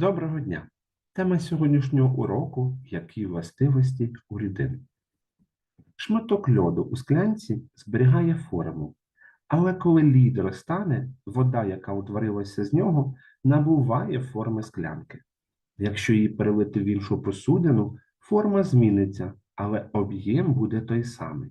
Доброго дня! Тема сьогоднішнього уроку які властивості у рідин. Шматок льоду у склянці зберігає форму, але коли лід розтане, вода, яка утворилася з нього, набуває форми склянки. Якщо її перелити в іншу посудину, форма зміниться, але об'єм буде той самий.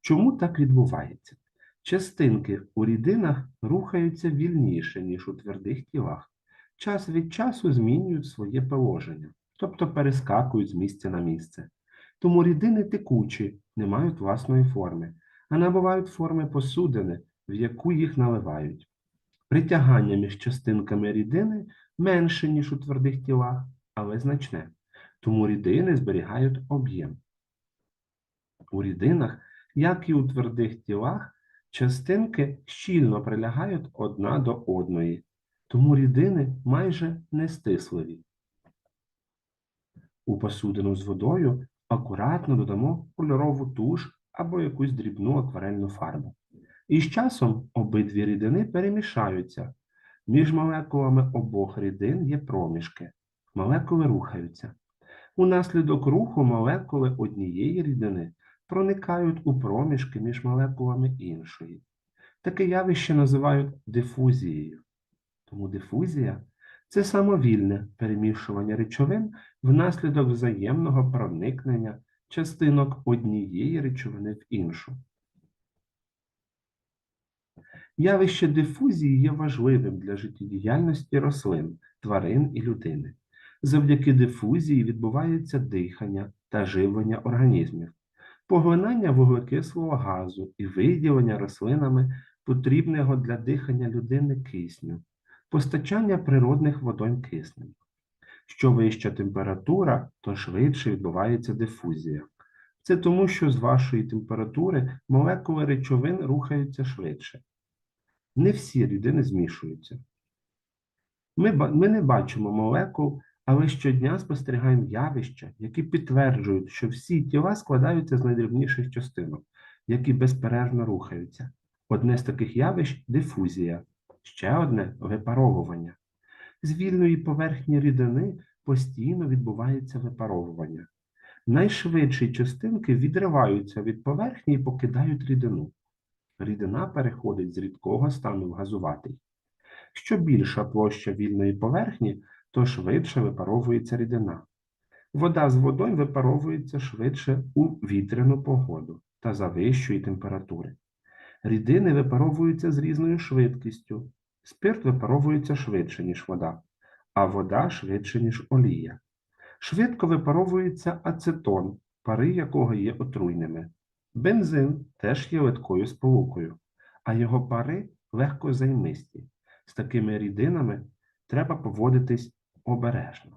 Чому так відбувається? Частинки у рідинах рухаються вільніше, ніж у твердих тілах час від часу змінюють своє положення, тобто перескакують з місця на місце. Тому рідини текучі, не мають власної форми, а набувають форми посудини, в яку їх наливають. Притягання між частинками рідини менше, ніж у твердих тілах, але значне. Тому рідини зберігають об'єм. У рідинах, як і у твердих тілах, частинки щільно прилягають одна до одної, тому рідини майже нестисливі. У посудину з водою акуратно додамо кольорову туш або якусь дрібну акварельну фарбу. І з часом обидві рідини перемішаються. Між молекулами обох рідин є проміжки. Молекули рухаються. Унаслідок руху молекули однієї рідини проникають у проміжки між молекулами іншої. Таке явище називають дифузією. Тому дифузія це самовільне перемішування речовин внаслідок взаємного проникнення частинок однієї речовини в іншу. Явище дифузії є важливим для життєдіяльності рослин, тварин і людини. Завдяки дифузії відбувається дихання та живлення організмів, поглинання вуглекислого газу і виділення рослинами потрібного для дихання людини кисню, постачання природних водойм киснем. Що вища температура, то швидше відбувається дифузія. Це тому, що з вашої температури молекули речовин рухаються швидше. Не всі рідини змішуються. Ми, ми не бачимо молекул, але щодня спостерігаємо явища, які підтверджують, що всі тіла складаються з найдрібніших частинок, які безперервно рухаються. Одне з таких явищ дифузія, ще одне випаровування. З вільної поверхні рідини постійно відбувається випаровування. Найшвидші частинки відриваються від поверхні і покидають рідину. Рідина переходить з рідкого стану в газуватий. Що більша площа вільної поверхні, то швидше випаровується рідина. Вода з водою випаровується швидше у вітряну погоду та за вищої температури. Рідини випаровуються з різною швидкістю. Спирт випаровується швидше, ніж вода, а вода швидше, ніж олія. Швидко випаровується ацетон, пари якого є отруйними. Бензин теж є литкою сполукою, а його пари легко займисті. З такими рідинами треба поводитись обережно.